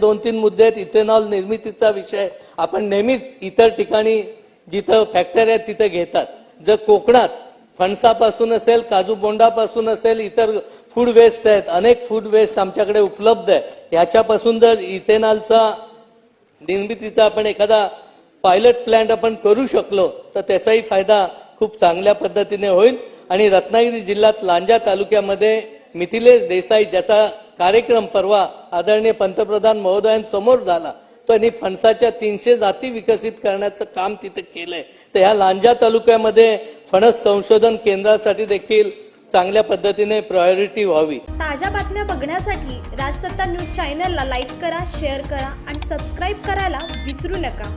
दोन तीन मुद्दे आहेत. इथेनॉल निर्मितीचा विषय. आपण नेहमीच इतर ठिकाणी जिथं फॅक्टरी आहेत तिथं घेतात. जर कोकणात फणसापासून असेल काजू बोंडापासून असेल इतर फूड वेस्ट आहेत. अनेक फूड वेस्ट आमच्याकडे उपलब्ध आहे ह्याच्यापासून जर इथेनॉलचा निर्मितीचा आपण एखादा पायलट प्लॅन्ट आपण करू शकलो तर त्याचाही फायदा खूप चांगल्या पद्धतीने होईल. आणि रत्नागिरी जिल्ह्यात लांजा तालुक्यामध्ये मिथिलेश देसाई ज्याचा कार्यक्रम परवा आदरणीय पंतप्रधान महोदयांसमोर झाला त्यांनी फणसाच्या तीनशे जाती विकसित करण्याचं काम तिथे केलंय. तर ह्या लांजा तालुक्यामध्ये फणस संशोधन केंद्रासाठी देखील चांगल्या पद्धतीने प्रायोरिटी व्हावी. ताज्या बातम्या बघण्यासाठी राजसत्ता न्यूज चॅनलला लाईक करा शेअर करा आणि सबस्क्राईब करायला विसरू नका.